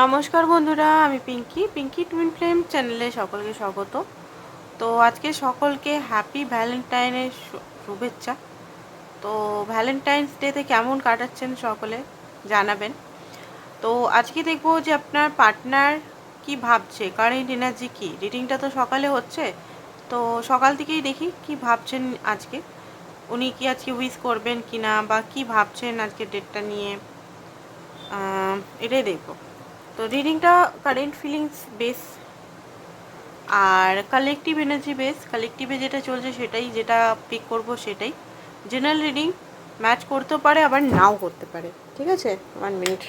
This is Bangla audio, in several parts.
নমস্কার বন্ধুরা, আমি পিঙ্কি। পিঙ্কি টুইন ফ্লেম চ্যানেলে সকলকে স্বাগত। তো আজকে সকলকে হ্যাপি ভ্যালেন্টাইনের শুভেচ্ছা। তো ভ্যালেন্টাইন্স ডেতে কেমন কাটাচ্ছেন সকলে জানাবেন। তো আজকে দেখব যে আপনার পার্টনার কি ভাবছে কারেন্ট এনার্জি কি? রিডিংটা তো সকালে হচ্ছে। তো সকাল থেকেই দেখি কি ভাবছেন আজকে। উনি কি আজকে উইশ করবেন কি না বা কি ভাবছেন আজকে ডেটটা নিয়ে? এটাই দেখব। তো রিডিংটা কারেন্ট ফিলিংস বেস আর কালেকটিভ এনার্জি বেস কালেকটিভে যেটা চলছে সেটাই, যেটা পিক করব সেটাই। জেনারেল রিডিং ম্যাচ করতেও পারে, আবার নাও করতে পারে। ঠিক আছে? ওয়ান মিনিট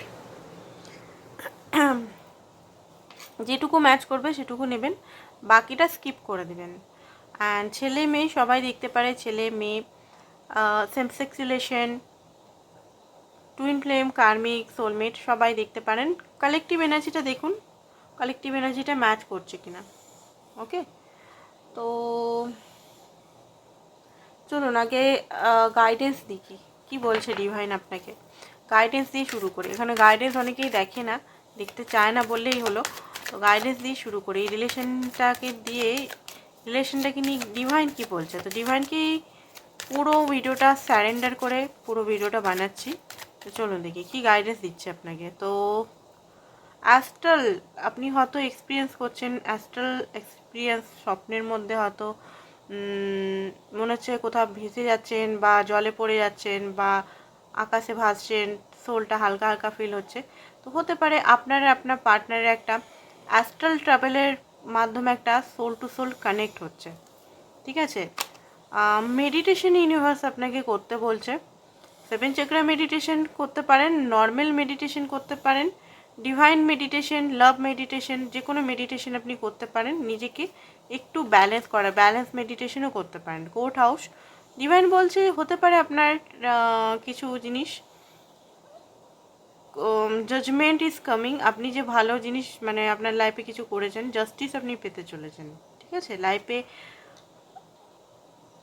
যেটুকু ম্যাচ করবে সেটুকু নেবেন। বাকিটা স্কিপ করে দেবেন। অ্যান্ড ছেলে মেয়ে সবাই দেখতে পারে ছেলে মেয়ে same sex relation twin flame karmic soulmate সবাই দেখতে পারেন। কালেকটিভ এনার্জিটা দেখুন। কালেকটিভ এনার্জিটা ম্যাচ করছে কিনা। ওকে তো চলুন আগে গাইডেন্স দেখি। কি বলছে ডিভাইন আপনাকে? গাইডেন্স দিয়ে শুরু করি। এখানে গাইডেন্স অনেকেই দেখে না, দেখতে চায় না বললেই হলো। তো গাইডেন্স দিয়ে শুরু করি। এই রিলেশনটাকে দিয়ে রিলেশনটাকে নিয়ে ডিভাইন কি বলছে? তো ডিভাইন কি পুরো ভিডিওটা স্যারেন্ডার করে, পুরো ভিডিওটা বানাচ্ছি। তো চলুন দেখি, কি গাইডেন্স দিচ্ছে আপনাকে? তো অ্যাস্ট্রাল আপনি হয়তো এক্সপিরিয়েন্স করছেন অ্যাস্ট্রাল এক্সপিরিয়েন্স স্বপ্নের মধ্যে হয়তো মনে হচ্ছে কোথাও ভেসে যাচ্ছেন বা জলে পড়ে যাচ্ছেন বা আকাশে ভাসছেন সোলটা হালকা হালকা ফিল হচ্ছে। তো হতে পারে আপনার আপনার পার্টনারের একটা অ্যাস্ট্রাল ট্রাভেলের মাধ্যমে একটা সোল টু সোল কানেক্ট হচ্ছে। ঠিক আছে? মেডিটেশন ইউনিভার্স আপনাকে করতে বলছে। সেভেন চক্রা মেডিটেশন করতে পারেন নর্মাল মেডিটেশন করতে পারেন ডিভাইন মেডিটেশন লাভ মেডিটেশন যে কোনো মেডিটেশন আপনি করতে পারেন, নিজেকে একটু ব্যালেন্স করা ব্যালেন্স মেডিটেশনও করতে পারেন। কোর্ট হাউস ডিভাইন বলছে হতে পারে আপনার কিছু জিনিস জাজমেন্ট ইজ কামিং আপনি যে ভালো জিনিস মানে আপনার লাইফে কিছু করেছেন জাস্টিস আপনি পেতে চলেছেন, ঠিক আছে? লাইফে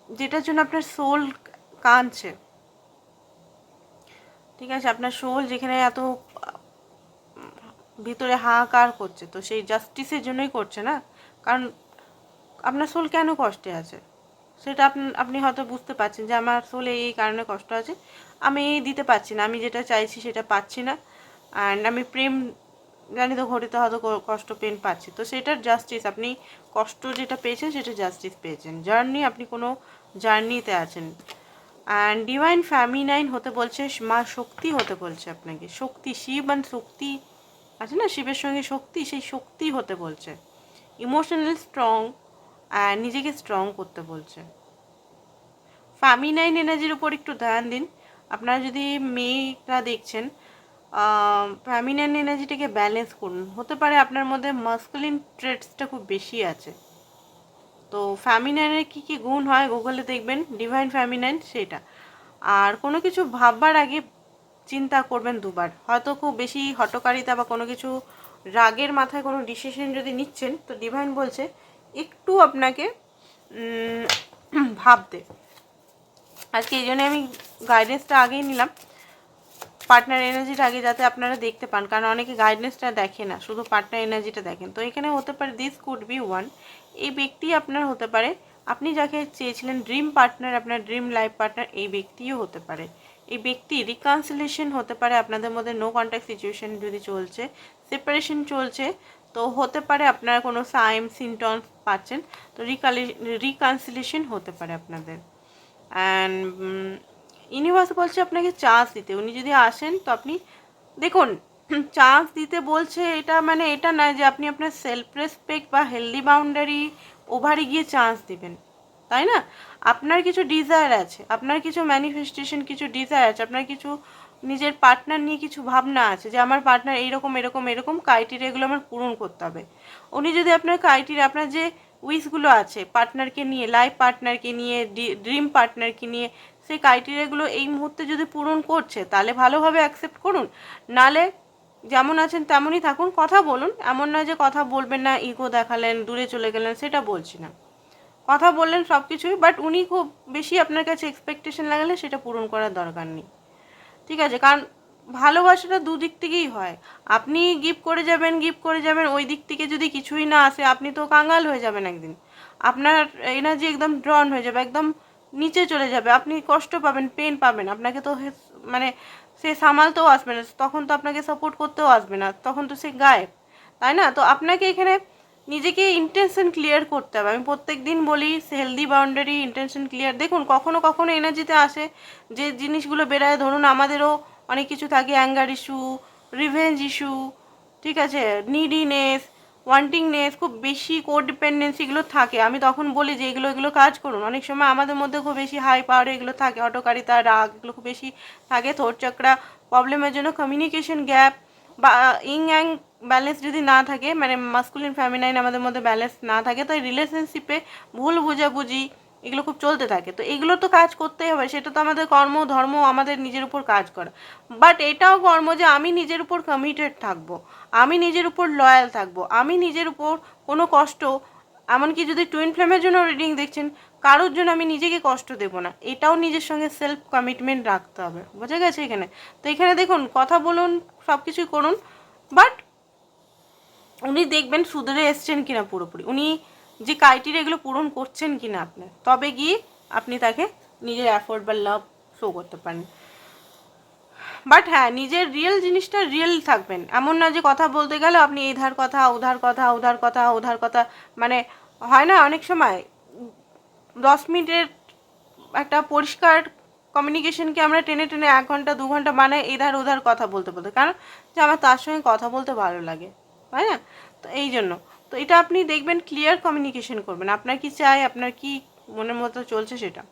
যেটার জন্য আপনার সোল কাঁদছে ঠিক আছে, আপনার সোল যেখানে এত ভিতরে হাহাকার করছে, তো সেই জাস্টিসের জন্যই করছে না? কারণ আপনার সোল কেন কষ্টে আছে? সেটা আপনি হয়তো বুঝতে পারছেন যে আমার সোলে এই কারণে কষ্ট আছে। আমি এই দিতে পারছি না, আমি যেটা চাইছি সেটা পাচ্ছি না। অ্যান্ড আমি প্রেম জানি তো ঘটিতে হয়তো কষ্ট পেন পাচ্ছি। তো সেটার জাস্টিস আপনি কষ্ট যেটা পেয়েছেন সেটা জাস্টিস পেয়েছেন। জার্নি আপনি কোনো জার্নিতে আছেন। অ্যান্ড ডিভাইন ফ্যামিনাইন হতে বলছে, মা শক্তি হতে বলছে আপনাকে। শক্তি, শিব and শক্তি আছে না? শিবের সঙ্গে শক্তি, সেই শক্তি হতে বলছে। ইমোশনাল স্ট্রং অ্যান্ড নিজেকে স্ট্রং করতে বলছে। ফ্যামিনাইন এনার্জির উপর একটু ধ্যান দিন। আপনারা যদি মেয়েরা দেখছেন ফ্যামিনাইন এনার্জিটাকে ব্যালেন্স করুন। হতে পারে আপনার মধ্যে মাস্কুলিন ট্রেটসটা খুব বেশি আছে। তো ফ্যামিনাইনের কী কী গুণ হয় গুগলে দেখবেন ডিভাইন ফ্যামিনাইন সেটা। আর কোনো কিছু ভাববার আগে চিন্তা করবেন দুবার। হয়তো খুব বেশি হটকারিতা বা কোনো কিছু রাগের মাথায় কোনো ডিসিশন যদি নিচ্ছেন, তো ডিভাইন বলছে একটু আপনাকে ভাবতে। আজকে এই জন্য আমি গাইডেন্সটা আগেই নিলাম। পার্টনার এনার্জিটা আগে যাতে আপনারা দেখতে পান, কারণ অনেকে গাইডেন্সটা দেখে না, শুধু পার্টনার এনার্জিটা দেখেন। তো এখানে হতে পারে দিস কুড বি ওয়ান এই ব্যক্তি আপনার হতে পারে। আপনি যাকে চেয়েছিলেন ড্রিম পার্টনার আপনার ড্রিম লাইফ পার্টনার এই ব্যক্তিও হতে পারে। এই ব্যক্তি রিকনসিলেশন হতে পারে, আপনাদের মধ্যে নো কন্ট্যাক্ট সিচুয়েশন যদি চলছে সেপারেশন চলছে, তো হতে পারে আপনারা কোনো সাইম সিমটমস পাচ্ছেন, তো রিকালি রিকনসিলেশন হতে পারে আপনাদের। অ্যান্ড ইউনিভার্স বলছে আপনাকে চান্স দিতে। উনি যদি আসেন, তো আপনি দেখুন চান্স দিতে বলছে এটা মানে এটা নয় যে আপনি আপনার সেলফ রেসপেক্ট বা হেলদি বাউন্ডারি ওভারে গিয়ে চান্স দিবেন, তাই না? আপনার কিছু ডিজায়ার আছে, আপনার কিছু ম্যানিফেস্টেশন কিছু ডিজায়ার আছে, আপনার কিছু নিজের পার্টনার নিয়ে কিছু ভাবনা আছে যে আমার পার্টনার এইরকম এরকম এরকম ক্রাইটেরিয়াগুলো আমার পূরণ করতে হবে। উনি যদি আপনার ক্রাইটেরিয়া আপনার যে উইসগুলো আছে পার্টনারকে নিয়ে লাইফ পার্টনারকে নিয়ে ড্রিম পার্টনারকে নিয়ে, সেই ক্রাইটেরিয়াগুলো এই মুহূর্তে যদি পূরণ করছে, তাহলে ভালোভাবে অ্যাকসেপ্ট করুন। নালে যেমন আছেন তেমনই থাকুন, কথা বলুন। এমন নয় যে কথা বলবেন না, ইগো দেখালেন, দূরে চলে গেলেন, সেটা বলছি না। কথা বললেন সব কিছুই বাট উনি খুব বেশি আপনার কাছে এক্সপেকটেশন লাগালে সেটা পূরণ করার দরকার নেই। ঠিক আছে, কারণ ভালোবাসাটা দুদিক থেকেই হয়। আপনি গিফট করে যাবেন গিফট করে যাবেন, ওই দিক থেকে যদি কিছুই না আসে, আপনি তো কাঙ্গাল হয়ে যাবেন একদিন। আপনার এনার্জি একদম ড্রন হয়ে যাবে, একদম নিচে চলে যাবে। আপনি কষ্ট পাবেন পেন পাবেন। আপনাকে তো মানে সে সামালতেও আসবে না, তখন তো আপনাকে সাপোর্ট করতেও আসবে না, তখন তো সে গায়েব, তাই না? তো আপনাকে এখানে নিজেকে ইন্টেনশন ক্লিয়ার করতে হবে। আমি প্রত্যেক দিন বলি হেলদি বাউন্ডারি ইন্টেনশন ক্লিয়ার দেখুন, কখনো কখনো এনার্জিতে আসে যে জিনিসগুলো বেড়ায় ধরুন, আমাদেরও অনেক কিছু থাকে অ্যাঙ্গার ইস্যু রিভেঞ্জ ইস্যু ঠিক আছে? নিডিনেস ওয়ান্টিংনেস খুব বেশি কোডিপেন্ডেন্সি এগুলো থাকে। আমি তখন বলি যে, এগুলো এগুলো কাজ করুন। অনেক সময় আমাদের মধ্যে খুব বেশি হাই পাওয়ার এগুলো থাকে অটোকারিতা রাগ এগুলো খুব বেশি থাকে থোর চক্রা প্রবলেমের জন্য কমিউনিকেশন গ্যাপ বা ইং অ্যাং ব্যালেন্স যদি না থাকে মানে মাস্কুলিন ফ্যামিনাইন আমাদের মধ্যে ব্যালেন্স না থাকে তো রিলেশনশিপে ভুল বোঝাবুঝি এগুলো খুব চলতে থাকে। তো এগুলো তো কাজ করতেই হবে, সেটা তো আমাদের কর্ম, ধর্ম, আমাদের নিজের উপর কাজ করা। বাট এটাও কর্ম যে, আমি নিজের উপর কমিটেড থাকব। আমি নিজের উপর লয়াল থাকব। আমি নিজের উপর কোনো কষ্ট, এমনকি যদি টুইন ফ্লেমের জন্য রিডিং দেখছেন, কারোর জন্য আমি নিজেকে কষ্ট দেবো না। এটাও নিজের সঙ্গে সেলফ কমিটমেন্ট রাখতে হবে। বোঝা গেছে এখানে? তো এখানে দেখুন, কথা বলুন সব কিছুই করুন বাট উনি দেখবেন সুধরে এসছেন কিনা পুরোপুরি। উনি যে ক্রাইটেরিয়া এগুলো পূরণ করছেন কিনা আপনি, তবে গিয়ে আপনি তাকে নিজের অ্যাফোর্ড বা লাভ শো করতে পারেন। বাট হ্যাঁ নিজের রিয়েল জিনিসটা রিয়েল থাকবেন। এমন না যে কথা বলতে গেলে আপনি এই ধার কথা উধার কথা উধার কথা উধার কথা মানে হয় না অনেক সময়। দশ মিনিটের একটা পরিষ্কার কমিউনিকেশনকে আমরা টেনে টেনে এক ঘণ্টা, দু ঘণ্টা বানাই এধার, ওধার কথা বলতে বলতে। কারণ যে আমার তার সঙ্গে কথা বলতে ভালো লাগে, তাই না? তো এই জন্য। তো এটা আপনি দেখবেন ক্লিয়ার কমিউনিকেশন করবেন। আপনার কি চাই, আপনার কি মনের মতো চলছে সেটা।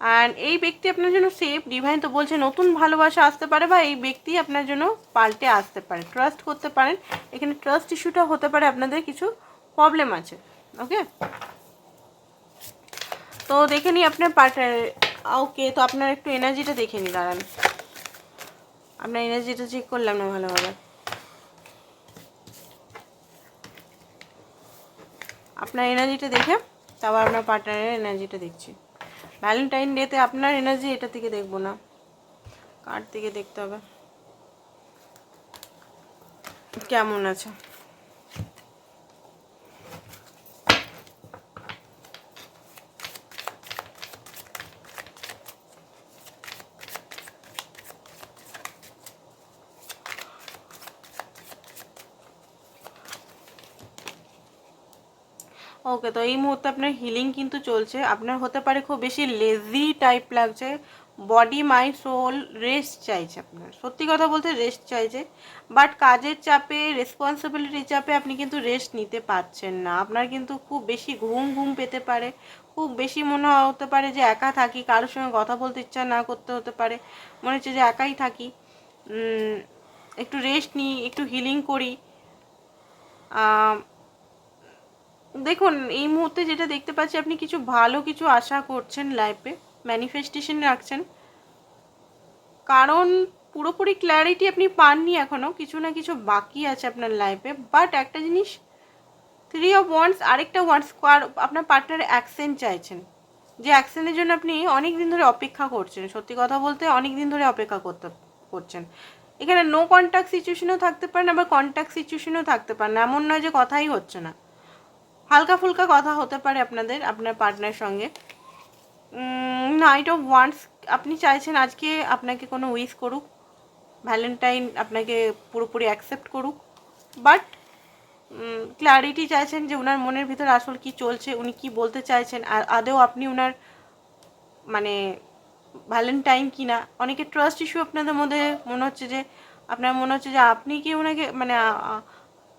অ্যান্ড এই ব্যক্তি আপনার জন্য সেফ ডিভাইন তো বলছে নতুন ভালোবাসা আসতে পারে বা এই ব্যক্তি আপনার জন্য পাল্টে আসতে পারে। ট্রাস্ট করতে পারেন। এখানে ট্রাস্ট ইস্যুটা হতে পারে আপনাদের কিছু প্রবলেম আছে। ওকে তো দেখে নিই আপনার পার্টনার ওকে তো আপনার একটু এনার্জিটা দেখে নিই, দাঁড়ান। আপনার এনার্জিটা চেক করলাম না ভালোভাবে। আপনার এনার্জিটা দেখে, তারপর আপনার পার্টনারের এনার্জিটা দেখছি। ভ্যালেন্টাইন ডেতে আপনার এনার্জি এটা থেকে দেখব না। কার থেকে দেখতে হবে। কেমন আছে? ওকে। তো এই মুহূর্তে আপনার হিলিং কিন্তু চলছে। আপনার হতে পারে খুব বেশি লেজি টাইপ লাগছে। বডি মাইন্ড সোল রেস্ট চাইছে আপনার। সত্যি কথা বলতে রেস্ট চাইছে। বাট কাজের চাপে রেসপন্সিবিলিটির চাপে আপনি কিন্তু রেস্ট নিতে পারছেন না। আপনার কিন্তু খুব বেশি ঘুম ঘুম পেতে পারে। খুব বেশি মনে হতে পারে যে একা থাকি, কারোর সঙ্গে কথা বলতে ইচ্ছা না করতে হতে পারে। মনে হচ্ছে যে একাই থাকি। একটু রেস্ট নিই, একটু হিলিং করি। দেখুন, এই মুহূর্তে যেটা দেখতে পাচ্ছি, আপনি কিছু ভালো কিছু আশা করছেন লাইফে ম্যানিফেস্টেশন রাখছেন। কারণ পুরোপুরি ক্ল্যারিটি আপনি পাননি এখনও কিছু না কিছু বাকি আছে আপনার লাইফে বাট একটা জিনিস থ্রি অফ ওয়ান্স আরেকটা ওয়ান্স আপনার পার্টনার অ্যাকশন চাইছেন। যে অ্যাকশনের জন্য আপনি অনেক দিন ধরে অপেক্ষা করছেন, সত্যি কথা বলতে অনেক দিন ধরে অপেক্ষা করতে, করছেন। এখানে নো কন্ট্যাক্ট সিচুয়েশনও থাকতে পারেন, আবার কন্ট্যাক্ট সিচুয়েশনও থাকতে পারেন, এমন নয় যে কথাই হচ্ছে না। হালকা ফুলকা কথা হতে পারে আপনাদের, আপনার পার্টনার সঙ্গে। নাইট অফ ওয়ান্স আপনি চাইছেন আজকে আপনাকে কোনো উইস করুক ভ্যালেন্টাইন আপনাকে পুরোপুরি অ্যাকসেপ্ট করুক বাট ক্ল্যারিটি চাইছেন যে ওনার মনের ভিতর আসল কি চলছে, উনি কি বলতে চাইছেন আদেও আপনি ওনার মানে ভ্যালেন্টাইন কি না অনেকে ট্রাস্ট ইস্যু আপনাদের মধ্যে মনে হচ্ছে যে, আপনার মনে হচ্ছে যে আপনি কি ওনাকে মানে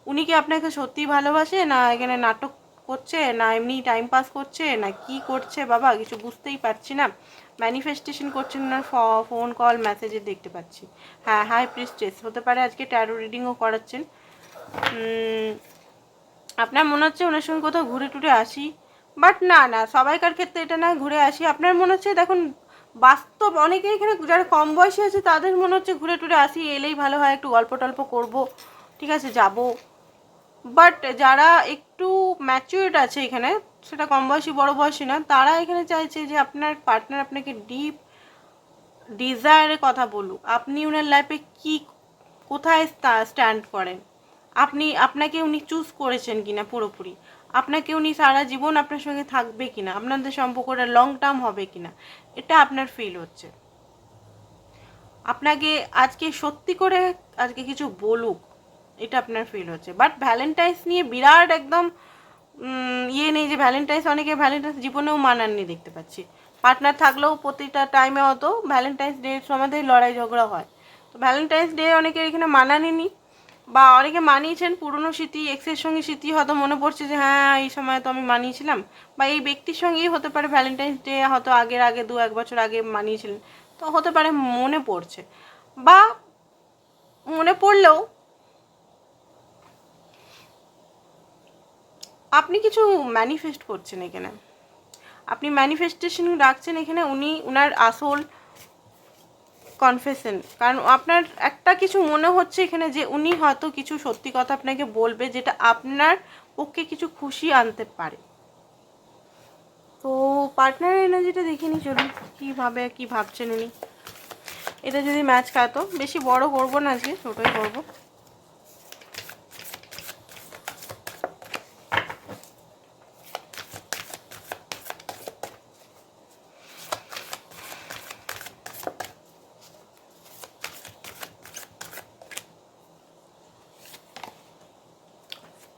উনি কি আপনাকে সত্যি ভালোবাসে? না এখানে নাটক করছে? না এমনি টাইম পাস করছে? না কি করছে? বাবা, কিছু বুঝতেই পারছি না। ম্যানিফেস্টেশন করছেন ওনার ফোন কল মেসেজে দেখতে পাচ্ছি। হ্যাঁ হাই প্রিস্টেস হতে পারে আজকে ট্যারো রিডিংও করাচ্ছেন। আপনার মনে হচ্ছে ওনার সঙ্গে কোথাও ঘুরে টুরে আসি? বাট না না, সবাইকার ক্ষেত্রে এটা না ঘুরে আসি। আপনার মনে হচ্ছে দেখুন, বাস্তব অনেকেই এখানে যারা কম বয়সী আছে, তাদের মনে হচ্ছে ঘুরে টুরে আসি, এলেই ভালো হয়, একটু গল্প টল্প করব। ঠিক আছে, যাব। বাট যারা একটু ম্যাচিউরড আছে এখানে, সেটা কম বয়সী, বড় বয়সী না তারা এখানে চাইছে যে আপনার পার্টনার আপনাকে ডিপ ডিজায়ারের কথা বলুক। আপনি ওনার লাইফে কি, কোথায় স্ট্যান্ড করেন? আপনি, আপনাকে উনি চুজ করেছেন কিনা পুরোপুরি? আপনাকে উনি সারা জীবন আপনার সঙ্গে থাকবে কিনা? আপনাদের সম্পর্কটা লং টার্ম হবে কিনা? এটা আপনার ফিল হচ্ছে। আপনাকে আজকে সত্যি করে আজকে কিছু বলুক এটা আপনার ফিল হচ্ছে। বাট ভ্যালেন্টাইন্স নিয়ে বিরাট একদম ইয়ে নেই যে ভ্যালেন্টাইন্স অনেকে ভ্যালেন্টাইন্স জীবনেও মানাননি দেখতে পাচ্ছি। পার্টনার থাকলেও প্রতিটা টাইমে অত ভ্যালেন্টাইন্স ডে সময়তেই লড়াই ঝগড়া হয়। তো ভ্যালেন্টাইন্স ডে অনেকের এখানে মানানিনি, বা অনেকে মানিয়েছেন পুরনো স্মৃতি এক্সের সঙ্গে স্মৃতি হয়তো মনে পড়ছে যে হ্যাঁ এই সময় তো আমি মানিয়েছিলাম। বা এই ব্যক্তির সঙ্গেই হতে পারে ভ্যালেন্টাইন্স ডে হয়তো আগের আগে, দু এক বছর আগে মানিয়েছিলেন। তো হতে পারে মনে পড়ছে। বা মনে পড়লেও আপনি কিছু ম্যানিফেস্ট করছেন এখানে। আপনি ম্যানিফেস্টেশন রাখছেন এখানে, উনি, উনার আসল কনফেশন কারণ আপনার একটা কিছু মনে হচ্ছে এখানে যে উনি হয়তো কিছু সত্যি কথা আপনাকে বলবে যেটা আপনার পক্ষে কিছু খুশি আনতে পারে। তো পার্টনার এনার্জিটা দেখে নি চলুন, কীভাবে, কী ভাবছেন উনি। এটা যদি ম্যাচ খাতো বেশি বড় করব না আজকে, ছোটোই করব।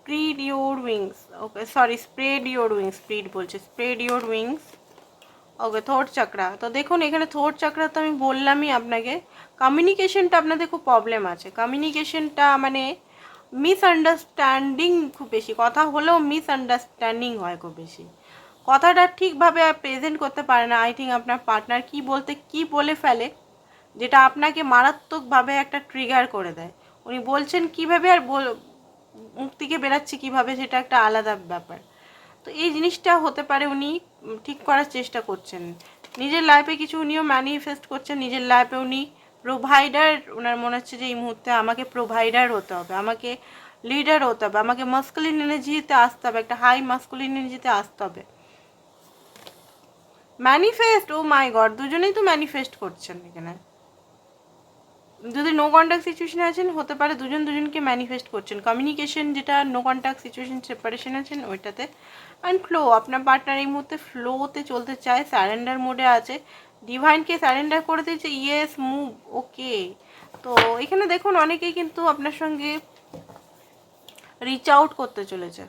Spread your wings. Okay sorry spread your wings, spread বলছে, স্প্রেড ইউর উইংস। ওকে থোট চাকরা তো দেখুন, এখানে থোট চাকরা তো আমি বললামই আপনাকে কমিউনিকেশনটা আপনাদের খুব প্রবলেম আছে। কমিউনিকেশনটা মানে মিসআন্ডারস্ট্যান্ডিং খুব বেশি, কথা হলেও মিসআন্ডারস্ট্যান্ডিং হয় খুব বেশি। কথাটা ঠিকভাবে প্রেজেন্ট করতে পারে না। আই থিঙ্ক আপনার পার্টনার কি বলতে, কি বলে ফেলে, যেটা আপনাকে মারাত্মকভাবে একটা ট্রিগার করে দেয়। উনি বলছেন কীভাবে আর মুখ থেকে বেরাচ্ছে কীভাবে সেটা একটা আলাদা ব্যাপার। তো এই জিনিসটা হতে পারে উনি ঠিক করার চেষ্টা করছেন। নিজের লাইফে কিছু উনিও ম্যানিফেস্ট করছেন, নিজের লাইফে উনি প্রোভাইডার ওনার মনে হচ্ছে যে এই মুহূর্তে আমাকে প্রোভাইডার হতে হবে, আমাকে লিডার হতে হবে, আমাকে মাস্কুলিন এনার্জিতে আসতে হবে, একটা হাই মাস্কুলিন এনার্জিতে আসতে হবে। ম্যানিফেস্ট ও মাই গড দুজনেই তো ম্যানিফেস্ট করছেন এখানে। যদি নো কন্ট্যাক্ট সিচুয়েশন আছেন, হতে পারে দুজন দুজনকে ম্যানিফেস্ট করছেন। কমিউনিকেশন যেটা নো কন্ট্যাক্ট সিচুয়েশন সেপারেশন আছেন ওইটাতে অ্যান্ড ফ্লো আপনার পার্টনার এই মুহূর্তে ফ্লোতে চলতে চায় স্যারেন্ডার মোডে আছে। ডিভাইনকে স্যারেন্ডার করে দিয়েছে ইয়েস মুভ ওকে তো এখানে দেখুন, অনেকেই কিন্তু আপনার সঙ্গে রিচ আউট করতে চলেছে।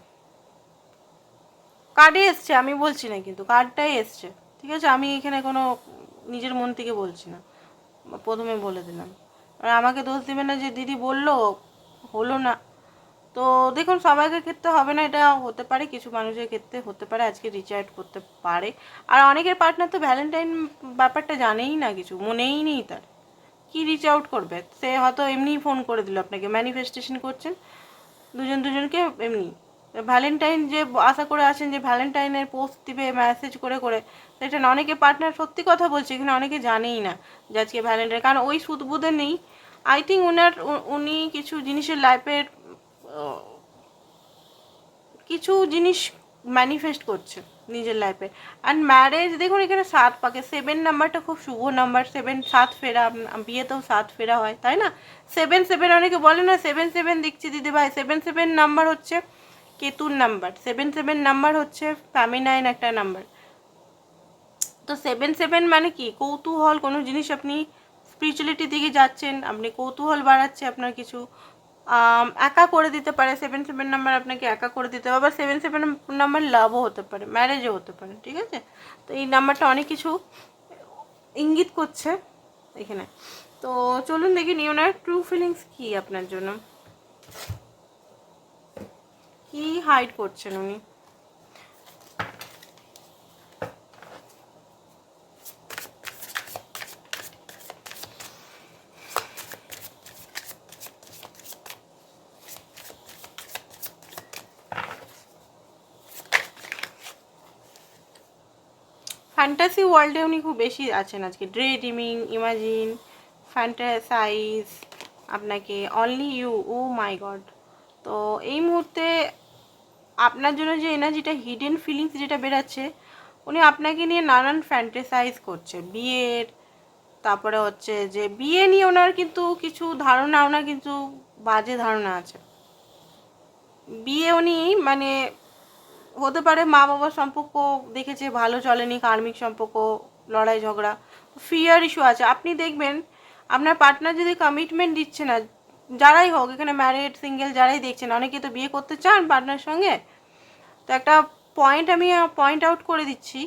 কার্ডে এসছে, আমি বলছি না কিন্তু কার্ডটাই এসছে। ঠিক আছে? আমি এখানে কোনো নিজের মন থেকে বলছি না। প্রথমে বলে দিলাম। আর আমাকে দোষ দেবে না যে দিদি বলল, হলো না। তো দেখুন সবাইকার ক্ষেত্রে হবে না, এটা হতে পারে, কিছু মানুষের ক্ষেত্রে হতে পারে, আজকে রিচার্জ করতে পারে। আর অনেকের পার্টনার তো ভ্যালেন্টাইন ব্যাপারটা জানেই না কিছু, মনেই নেই তার। কি রিচ আউট করবে? সে হয়তো এমনিই ফোন করে দিল আপনাকে ম্যানিফেস্টেশন করছেন। দুজন দুজনকে এমনি ভ্যালেন্টাইন যে আশা করে আছেন যে ভ্যালেন্টাইনের পোস্ট দিবে মেসেজ করে করে সেটা না, অনেকে পার্টনার সত্যি কথা বলছে, এখানে অনেকে জানেই না যে আজকে ভ্যালেন্টাইন কারণ ওই সুদবুদে নেই। আই থিঙ্ক ওনার উনি কিছু জিনিসের লাইফের কিছু জিনিস ম্যানিফেস্ট করছে নিজের লাইফে অ্যান্ড ম্যারেজ দেখুন এখানে সাত পাকে সেভেন নাম্বারটা খুব শুভ নাম্বার সেভেন সাত ফেরা বিয়েতেও সাত ফেরা হয়, তাই না? সেভেন সেভেন অনেকে বলে না সেভেন সেভেন দেখছি দিদি ভাই সেভেন সেভেন নাম্বার হচ্ছে কেতুর নাম্বার। সেভেন সেভেন নাম্বার হচ্ছে ফ্যামিনাইন একটা নাম্বার। তো সেভেন সেভেন মানে কি? কৌতূহল, কোনো জিনিস আপনি স্পিরিচুয়ালিটির দিকে যাচ্ছেন, আপনি কৌতূহল বাড়াচ্ছে আপনার কিছু একা করে দিতে পারে সেভেন সেভেন নাম্বার আপনাকে একা করে দিতে পারে আবার সেভেন সেভেন নাম্বার লাভও হতে পারে ম্যারেজও হতে পারে, ঠিক আছে? তো এই নাম্বারটা অনেক কিছু ইঙ্গিত করছে এখানে। তো চলুন দেখি নি ওনার ট্রু ফিলিংস কী আপনার জন্য? কি হাইড করছেন উনি? ফ্যান্টাসি ওয়ার্ল্ডে উনি খুব বেশি আছেন আজকে। ড্রে ড্রিমিং ইমাজিন ফ্যান্টাসাইজ আপনাকে only you oh my god তো এই মুহূর্তে আপনার জন্য যে এনার্জিটা হিডেন ফিলিংস যেটা বেরাচ্ছে, উনি আপনাকে নিয়ে নানান ফ্যান্টাসাইজ করছে। বিয়ের, তারপরে হচ্ছে যে বিয়ে নিয়ে ওনার কিন্তু কিছু ধারণা, ওনার কিন্তু বাজে ধারণা আছে। বিয়ে উনি মানে হতে পারে মা বাবার সম্পর্ক দেখেছে, ভালো চলেনি, কার্মিক সম্পর্ক, লড়াই ঝগড়া ফিয়ার ইস্যু আছে। আপনি দেখবেন, আপনার পার্টনার যদি কমিটমেন্ট দিচ্ছে না যারাই হোক, এখানে ম্যারিড সিঙ্গেল যারাই দেখছেন, অনেকে তো বিয়ে করতে চান পার্টনার সঙ্গে। তো একটা পয়েন্ট আমি পয়েন্ট আউট করে দিচ্ছি।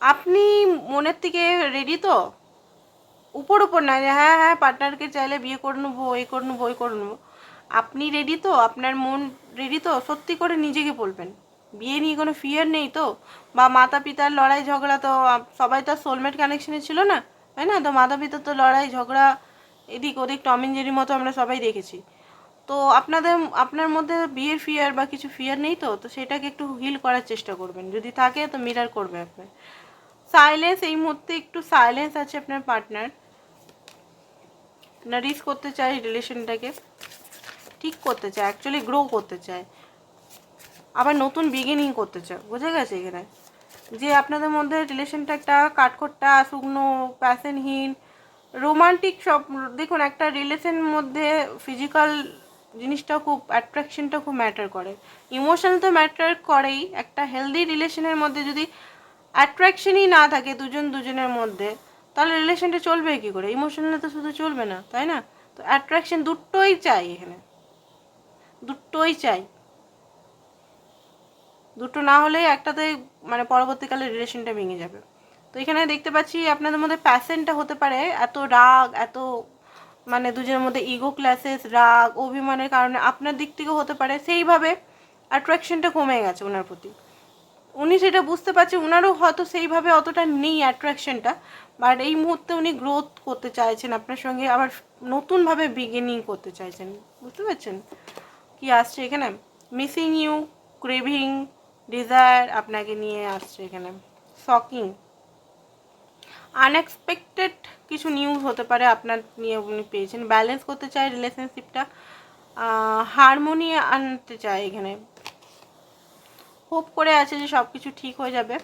আপনি মনের থেকে রেডি তো? উপর উপর না, যে হ্যাঁ হ্যাঁ পার্টনারকে চাইলে বিয়ে করে নেব, এই করে নেব, ওই করে নেব। আপনি রেডি তো? আপনার মন রেডি তো? সত্যি করে নিজেকে বলবেন। বিয়ে নিয়ে কোনো ফিয়ার নেই তো? বা মাতা পিতার লড়াই ঝগড়া তো সবাই তো সোলমেট কানেকশনে ছিল না, তাই না? তো মাতা পিতার তো লড়াই ঝগড়া এদিক ওদিক টম জেরির মতো আমরা সবাই দেখেছি। তো আপনাদের, আপনার মধ্যে বিয়ের ফিয়ার বা কিছু ফিয়ার নেই তো? তো সেটাকে একটু হিল করার চেষ্টা করবেন। যদি থাকে তো মিরার করবে আপনার সাইলেন্স এই মুহূর্তে একটু সাইলেন্স আছে আপনার পার্টনার নারিশ করতে চায় রিলেশনটাকে ঠিক করতে চায় অ্যাকচুয়ালি গ্রো করতে চায়। আবার নতুন বিগিনিং করতে চায়। বোঝা গেছে এখানে? যে আপনাদের মধ্যে রিলেশনটা একটা কাঠখোট্টা, শুকনো প্যাশনহীন রোমান্টিক সব, দেখুন, একটা রিলেশনের মধ্যে ফিজিক্যাল জিনিসটা খুব অ্যাট্রাকশনটা খুব ম্যাটার করে। ইমোশনাল তো ম্যাটার করেই। একটা হেলদি রিলেশনের মধ্যে যদি অ্যাট্রাকশনই না থাকে দুজন দুজনের মধ্যে, তাহলে রিলেশনটা চলবে কি করে? ইমোশনাল তো শুধু চলবে না, তাই না? তো অ্যাট্রাকশন দুটোই চাই এখানে। দুটোই চাই। দুটো না হলে একটাতে মানে পরবর্তীকালে রিলেশনটা ভেঙে যাবে। তো এখানে দেখতে পাচ্ছি আপনাদের মধ্যে প্যাশনটা হতে পারে, এত রাগ, এত মানে দুজনের মধ্যে ইগো ক্লাসেস রাগ, অভিমানের কারণে আপনার দিক থেকেও হতে পারে। সেইভাবে অ্যাট্রাকশনটা কমে গেছে ওনার প্রতি। উনি সেটা বুঝতে পারছে ওনারও হয়তো সেইভাবে অতটা নেই অ্যাট্রাকশনটা বাট এই মুহূর্তে উনি গ্রোথ করতে চাইছেন আপনার সঙ্গে, আবার নতুনভাবে বিগিনিং করতে চাইছেন। বুঝতে পারছেন কি আসছে এখানে? মিসিং ইউ ক্রেভিং ডিজায়ার আপনাকে নিয়ে আসছে এখানে। শকিং আনএক্সপেক্টেড কিছু নিউজ হতে পারে আপনার নিয়ে উনি পেয়েছেন। ব্যালেন্স করতে চায় রিলেশনশিপটা হারমোনি আনতে চায় এখানে। হোপ করে আছে যে সব কিছু ঠিক হয়ে যাবে।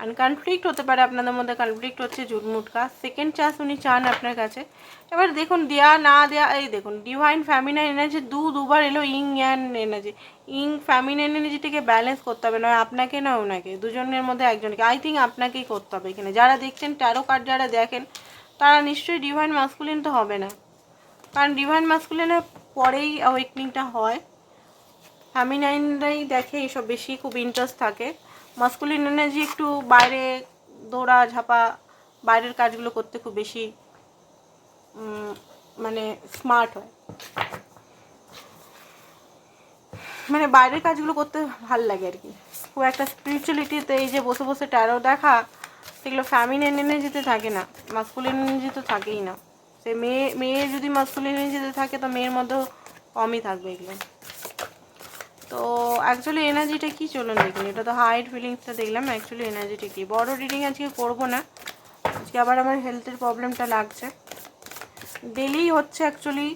আর কনফ্লিক্ট হতে পারে আপনাদের মধ্যে কনফ্লিক্ট হচ্ছে ঝুটমুটকা। সেকেন্ড চান্স উনি চান আপনার কাছে। এবার দেখুন, দেয়া, না দেয়া, এই দেখুন ডিভাইন ফ্যামিনাইন এনার্জি দু, দুবার এলো yin yang energy yin feminine এনার্জিটিকে balance করতে হবে, নয় আপনাকে না ওনাকে দুজনের মধ্যে একজনকে। আই থিঙ্ক আপনাকেই করতে হবে এখানে। যারা দেখছেন ট্যারো কার্ড যারা দেখেন, তারা নিশ্চয়ই ডিভাইন মাস্কুলিন তো হবে না। কারণ ডিভাইন মাস্কুলিনের পরেই অ্যাওয়েকনিংটা হয়। ফ্যামিনাইনরাই দেখে এইসব বেশি খুব ইন্টারেস্ট থাকে। মাস্কুলিন এনার্জি একটু বাইরে, দৌড়া, ঝাপা, বাইরের কাজগুলো করতে খুব বেশি মানে স্মার্ট হয়। মানে বাইরের কাজগুলো করতে ভালো লাগে আর কি। খুব একটা স্পিরিচুয়ালিটিতে এই যে বসে বসে ট্যারো দেখা সেগুলো ফ্যামিলিন এনার্জিতে থাকে না মাস্কুলিন এনার্জি তো থাকেই না। সে মেয়ে মেয়ে যদি মাস্কুলিন এনার্জিতে থাকে, তো মেয়ের মধ্যেও কমই থাকবে এগুলো। তো অ্যাকচুয়ালি এনার্জিটা কী চলুন দেখুন এটা তো হাইট ফিলিংসটা দেখলাম অ্যাকচুয়ালি এনার্জিটা কী? বড় রিডিং আজকে করব না। আজকে আবার আমার হেলথের প্রবলেমটা লাগছে। ডেলি হচ্ছে অ্যাকচুয়ালি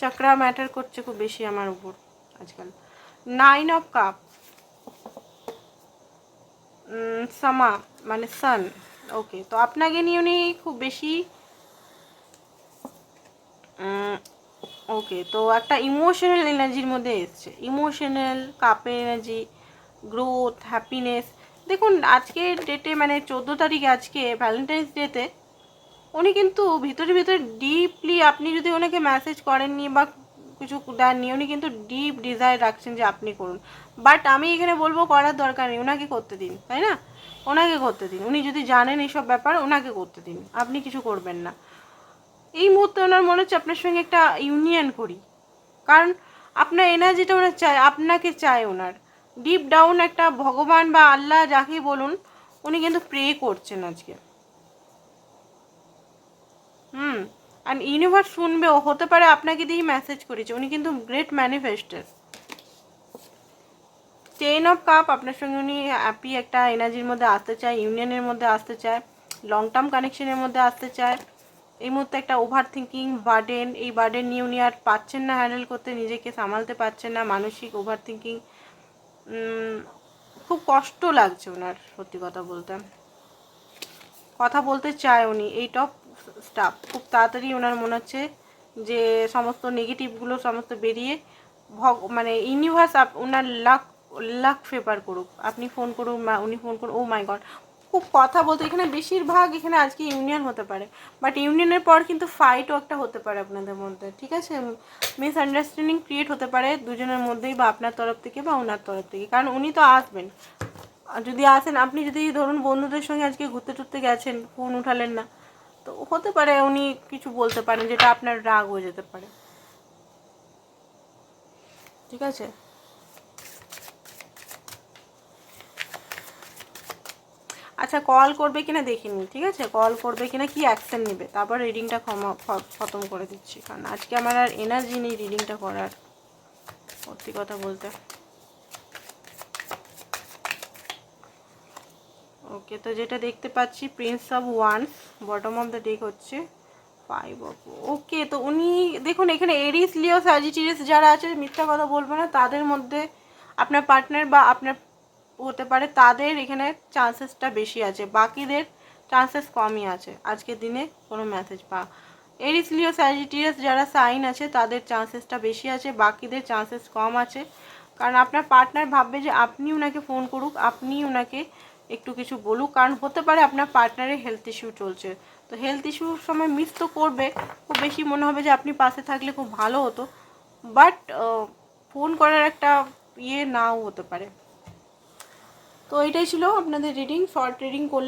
চক্রা ম্যাটার করছে খুব বেশি আমার উপর আজকাল। নাইন অফ কাপ সামা মানে সান ওকে তো আপনাকে নিয়ে উনি খুব বেশি ওকে তো একটা ইমোশনাল এনার্জির মধ্যে এসছে। ইমোশনাল কাপের এনার্জি গ্রোথ হ্যাপিনেস দেখুন আজকে ডেটে মানে চোদ্দ তারিখে আজকে ভ্যালেন্টাইন্স ডেতে উনি কিন্তু ভিতরে ভিতরে ডিপলি আপনি যদি ওনাকে মেসেজ করেননি বা কিছু দেননি, উনি কিন্তু ডিপ ডিজায়ার রাখছেন যে আপনি করুন। বাট আমি এখানে বলব, করার দরকার নেই ওনাকে করতে দিন, তাই না? ওনাকে করতে দিন। উনি যদি জানেন এইসব ব্যাপার ওনাকে করতে দিন। আপনি কিছু করবেন না। এই মুহূর্তে ওনার মনে হচ্ছে আপনার সঙ্গে একটা ইউনিয়ন করি। কারণ আপনার এনার্জিটা ওনার চায় আপনাকে চায় ওনার। ডিপ ডাউন একটা ভগবান বা আল্লাহ যাকেই বলুন, উনি কিন্তু প্রে করছেন আজকে। হুম আর ইউনিভার্স শুনবে, ও হতে পারে আপনাকে দিয়েই মেসেজ করেছে, উনি কিন্তু great manifester ten of cup আপনার সঙ্গে উনি হ্যাপি একটা এনার্জির মধ্যে আসতে চায় ইউনিয়নের মধ্যে আসতে চায় লং টার্ম কানেকশনের মধ্যে আসতে চায়। এই মুহূর্তে একটা ওভার থিঙ্কিং বার্ডেন এই বার্ডেন নিয়ে আর পাচ্ছেন না হ্যান্ডেল করতে, নিজেকে সামালতে পারছেন না, মানসিক ওভার থিঙ্কিং খুব কষ্ট লাগছে ওনার, সত্যি কথা বলতে। কথা বলতে চায় উনি, এই টপ স্টাফ খুব তাড়াতাড়ি ওনার মনে হচ্ছে যে সমস্ত নেগেটিভগুলো সমস্ত বেরিয়ে ভগ মানে ইউনিভার্স আপ ওনার লাক লাক ফেভার করুক। আপনি ফোন করুন উনি ফোন করুন ও মাই গড খুব কথা বলতে, এখানে বেশিরভাগ এখানে আজকে ইউনিয়ন হতে পারে। বাট ইউনিয়নের পর কিন্তু ফাইটও একটা হতে পারে আপনাদের মধ্যে, ঠিক আছে? মিস আন্ডারস্ট্যান্ডিং ক্রিয়েট হতে পারে দুজনের মধ্যেই বা আপনার তরফ থেকে বা ওনার তরফ থেকে। কারণ উনি তো আসবেন। যদি আসেন, আপনি যদি ধরুন বন্ধুদের সঙ্গে আজকে ঘুরতে টুরতে গেছেন, ফোন উঠালেন না, তো হতে পারে উনি কিছু বলতে পারেন যেটা আপনার রাগ হয়ে যেতে পারে। ঠিক আছে? আচ্ছা কল করবে কিনা দেখিনি, ঠিক আছে? কল করবে কিনা, কি অ্যাকশন নেবে? তারপর রিডিংটা ক্ষমা খতম করে দিচ্ছি। কারণ আজকে আমার আর এনার্জি নেই রিডিংটা করার। সত্যি কথা বলতে। ওকে, তো যেটা দেখতে পাচ্ছি prince of wands bottom of the deck হচ্ছে ফাইভ অফ ওকে, তো উনি, দেখুন, এখানে এরিস লিও সাজিটিরিয়াস যারা আছে, মিথ্যা কথা বলব না, তাদের মধ্যে আপনার পার্টনার বা আপনার হতে পারে, তাদের এখানে চান্সেসটা বেশি আছে, বাকিদের চান্সেস কমই আছে। আজকের দিনে কোনো মেসেজ পা এরিস লিও স্যাজিটিয়াস যারা সাইন আছে, তাদের চান্সেসটা বেশি আছে, বাকিদের চান্সেস কম আছে। কারণ আপনার পার্টনার ভাববে যে, আপনি ওনাকে ফোন করুক, আপনি ওনাকে একটু কিছু বলুক, কারণ হতে পারে আপনার পার্টনারের হেলথ ইস্যু চলছে। তো হেলথ ইস্যুর সময় মিস তো করবে, খুব বেশি মনে হবে যে, আপনি পাশে থাকলে খুব ভালো হতো। বাট ফোন করার একটা ইয়ে নাও হতে পারে। তো এটাই ছিল আপনাদের রিডিং শর্ট রিডিং করলে